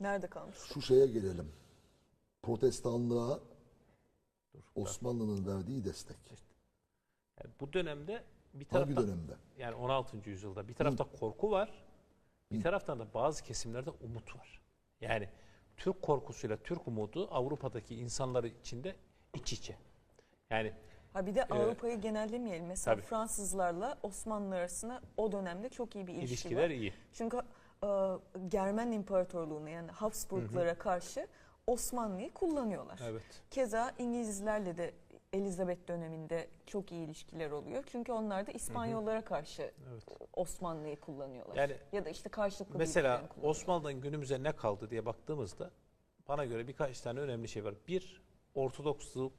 Nerede kalmış? Şu şeye gelelim. Protestanlığa Osmanlı'nın verdiği destek. Yani bu dönemde bir Hangi taraftan dönemde? yani 16. yüzyılda bir tarafta korku var. Bir taraftan da bazı kesimlerde umut var. Yani Türk korkusuyla Türk umudu Avrupa'daki insanlar içinde iç içe. Yani Ha bir de Avrupa'yı genellemeyelim. Mesela Tabii. Fransızlarla Osmanlı arasında o dönemde çok iyi bir ilişki ilişkiler var. iyi. Çünkü e, Germen İmparatorluğu'na yani Habsburglara karşı Osmanlı'yı kullanıyorlar. Evet. Keza İngilizlerle de Elizabeth döneminde çok iyi ilişkiler oluyor. Çünkü onlar da İspanyollara karşı Evet. Osmanlı'yı kullanıyorlar. Yani ya da işte karşılıklı Mesela. Osmanlı'dan günümüze ne kaldı diye baktığımızda bana göre birkaç tane önemli şey var. Bir, Ortodoksluk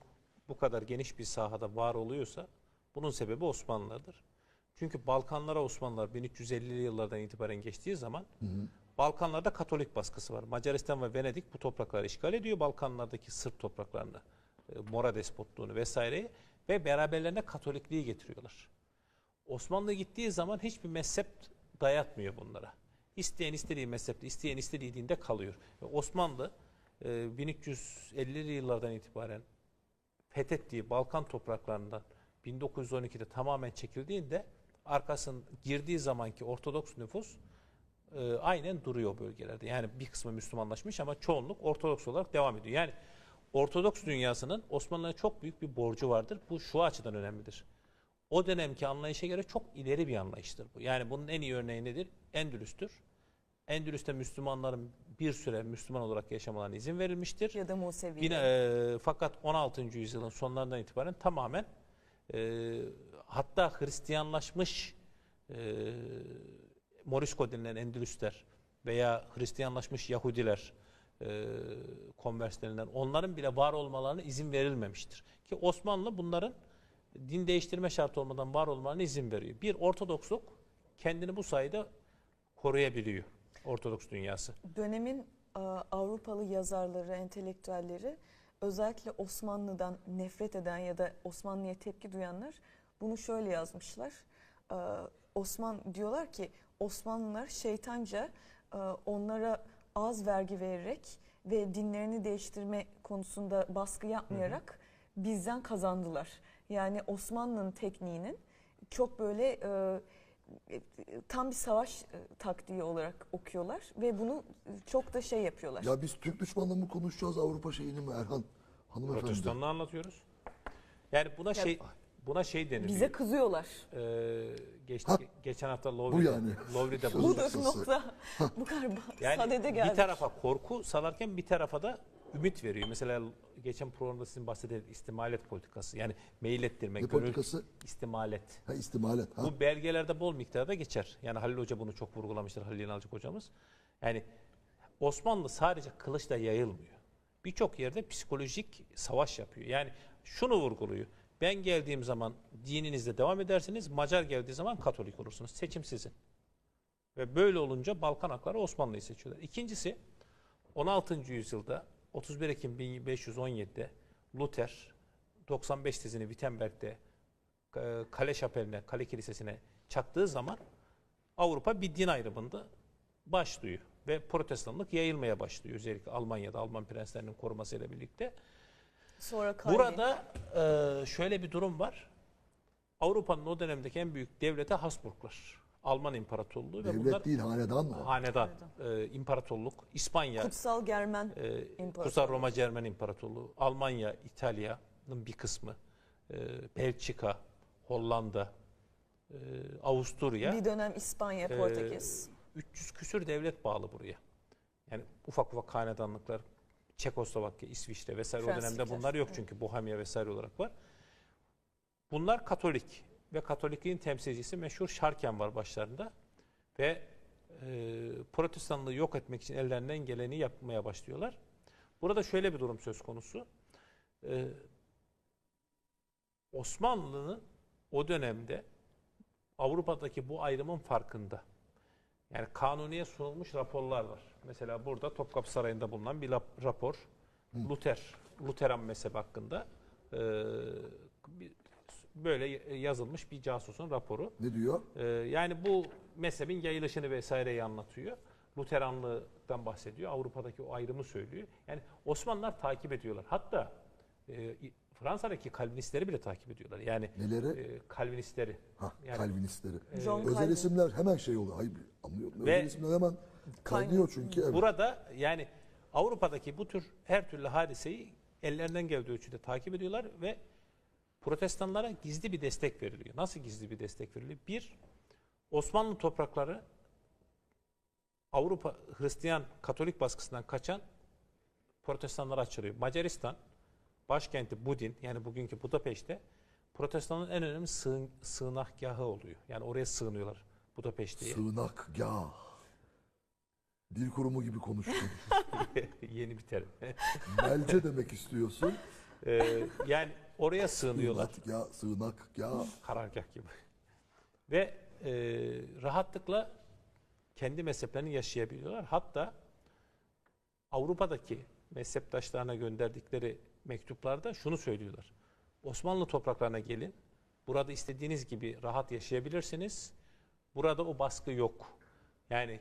bu kadar geniş bir sahada var oluyorsa bunun sebebi Osmanlılardır. Çünkü Balkanlara Osmanlılar 1350'li yıllardan itibaren geçtiği zaman Balkanlarda Katolik baskısı var. Macaristan ve Venedik bu toprakları işgal ediyor. Balkanlardaki Sırp topraklarını, e, Mora despotluğunu vesaireyi ve beraberlerine Katolikliği getiriyorlar. Osmanlı gittiği zaman hiçbir mezhep dayatmıyor bunlara. İsteyen istediği mezhepte, isteyen istediği dinde kalıyor. Ve Osmanlı e, 1350'li yıllardan itibaren fethettiği Balkan topraklarından 1912'de tamamen çekildiğinde arkasın girdiği zamanki Ortodoks nüfus e, aynen duruyor bölgelerde. Yani bir kısmı Müslümanlaşmış ama çoğunluk Ortodoks olarak devam ediyor. Yani Ortodoks dünyasının Osmanlı'ya çok büyük bir borcu vardır. Bu şu açıdan önemlidir. O dönemki anlayışa göre çok ileri bir anlayıştır bu. Yani bunun en iyi örneği nedir? Endülüs'tür. Endülüs'te Müslümanların bir süre Müslüman olarak yaşamalarına izin verilmiştir. ya da Musevi. Yine e, fakat 16. yüzyılın sonlarından itibaren tamamen e, hatta Hristiyanlaşmış e, Morisco denilen Endülüsler veya Hristiyanlaşmış Yahudiler e, konvers onların bile var olmalarına izin verilmemiştir. Ki Osmanlı bunların din değiştirme şartı olmadan var olmalarına izin veriyor. Bir Ortodoksluk kendini bu sayede koruyabiliyor. Ortodoks dünyası. Dönemin e, Avrupalı yazarları, entelektüelleri özellikle Osmanlı'dan nefret eden ya da Osmanlı'ya tepki duyanlar bunu şöyle yazmışlar. E, Osman diyorlar ki Osmanlılar şeytanca e, onlara az vergi vererek ve dinlerini değiştirme konusunda baskı yapmayarak bizden kazandılar. Yani Osmanlı'nın tekniğinin çok böyle e, e, tam bir savaş e, taktiği olarak okuyorlar ve bunu çok da şey yapıyorlar. Ya biz Türk düşmanlığı mı konuşacağız Avrupa şeyini mi Erhan hanımefendi? Protestanlığı anlatıyoruz. Yani buna şey buna şey deniliyor. Bize kızıyorlar. Ee, geçti, Ha, geçen hafta bu Lowry'de, yani. Lowry'de Bu bu. Bu da nokta bu kadar ba- Yani sadede bir geldi. tarafa korku salarken bir tarafa da ümit veriyor. Mesela geçen programda sizin bahsettiğiniz istimalet politikası. Yani mail ettirme, Ne gönül politikası? istimalet. Ha istimalet. Ha. Bu belgelerde bol miktarda geçer. Yani Halil Hoca bunu çok vurgulamıştır. Halil İnalcık hocamız. Yani Osmanlı sadece kılıçla yayılmıyor. Birçok yerde psikolojik savaş yapıyor. Yani şunu vurguluyor. Ben geldiğim zaman dininizde devam edersiniz. Macar geldiği zaman Katolik olursunuz. Seçim sizin. Ve böyle olunca Balkan halkları Osmanlı'yı seçiyorlar. İkincisi 16. yüzyılda 31 Ekim 1517'de Luther 95 tezini Wittenberg'de e, Kale Şapeli'ne, Kale Kilisesi'ne çaktığı zaman Avrupa bir din ayrımında başlıyor. Ve protestanlık yayılmaya başlıyor. Özellikle Almanya'da Alman prenslerinin korumasıyla birlikte. Sonra Calvin. Burada e, şöyle bir durum var. Avrupa'nın o dönemdeki en büyük devleti Habsburglar. Alman İmparatorluğu ve Devlet bunlar değil hanedan mı? hanedan, e, imparatorluk, İspanya, Kutsal Germen e, İmparatorluğu. Kutsal Roma Cermen İmparatorluğu, Almanya, İtalya'nın bir kısmı, e, Belçika, Hollanda, e, Avusturya. bir dönem İspanya, Ee, Portekiz. 300 küsür devlet bağlı buraya. Yani ufak ufak hanedanlıklar Çekoslovakya, İsviçre vesaire o dönemde bunlar yok evet. çünkü Bohemya vesaire olarak var. Bunlar Katolik ve Katolikliğin temsilcisi meşhur Şarken var başlarında ve e, protestanlığı yok etmek için ellerinden geleni yapmaya başlıyorlar. Burada şöyle bir durum söz konusu. E, Osmanlı'nın o dönemde Avrupa'daki bu ayrımın farkında. Yani kanuniye sunulmuş raporlar var. Mesela burada Topkapı Sarayı'nda bulunan bir rapor. Luther, Lutheran mezhebi hakkında e, böyle yazılmış bir casusun raporu. Ne diyor? E, yani bu mezhebin yayılışını vesaireyi anlatıyor. Luteranlığı Ortodokslıktan bahsediyor. Avrupa'daki o ayrımı söylüyor. Yani Osmanlılar takip ediyorlar. Hatta e, Fransa'daki Kalvinistleri bile takip ediyorlar. Yani Neleri? e, Kalvinistleri. Ha, yani- Kalvinistleri. John Özel Calvin. isimler hemen şey oluyor. Hayır anlıyorum. Ve- Özel isimler hemen kaynıyor çünkü. Evet. Burada yani Avrupa'daki bu tür her türlü hadiseyi ellerinden geldiği ölçüde takip ediyorlar ve protestanlara gizli bir destek veriliyor. Nasıl gizli bir destek veriliyor? Bir, Osmanlı toprakları Avrupa Hristiyan Katolik baskısından kaçan protestanlara açılıyor. Macaristan başkenti Budin yani bugünkü Budapeşte protestanların en önemli sığın, sığınakgahı oluyor. Yani oraya sığınıyorlar Budapeşte'ye. Sığınakgah. Dil kurumu gibi konuştun. Yeni bir terim. Belce demek istiyorsun. Ee, yani oraya sığınıyorlar. Sığınakgah, sığınakgah. Karargah gibi. Ve e, rahatlıkla kendi mezheplerini yaşayabiliyorlar. Hatta Avrupa'daki mezheptaşlarına gönderdikleri mektuplarda şunu söylüyorlar. Osmanlı topraklarına gelin. Burada istediğiniz gibi rahat yaşayabilirsiniz. Burada o baskı yok. Yani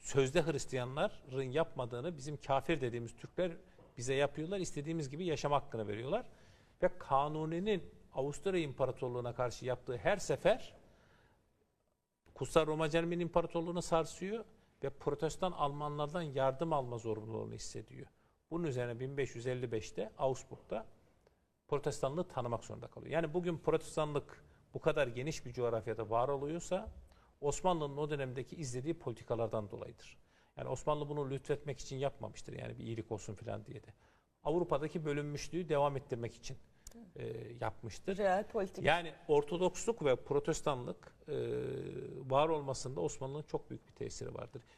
sözde Hristiyanların yapmadığını bizim kafir dediğimiz Türkler bize yapıyorlar. İstediğimiz gibi yaşam hakkını veriyorlar. Ve Kanuni'nin Avusturya İmparatorluğu'na karşı yaptığı her sefer Kutsal Roma Cermen İmparatorluğu'nu sarsıyor ve protestan Almanlardan yardım alma zorunluluğunu hissediyor. Bunun üzerine 1555'te Augsburg'da protestanlığı tanımak zorunda kalıyor. Yani bugün protestanlık bu kadar geniş bir coğrafyada var oluyorsa Osmanlı'nın o dönemdeki izlediği politikalardan dolayıdır. Yani Osmanlı bunu lütfetmek için yapmamıştır yani bir iyilik olsun falan diye de. Avrupa'daki bölünmüşlüğü devam ettirmek için e, yapmıştır. Real politik. Yani Ortodoksluk ve Protestanlık e, var olmasında Osmanlı'nın çok büyük bir tesiri vardır.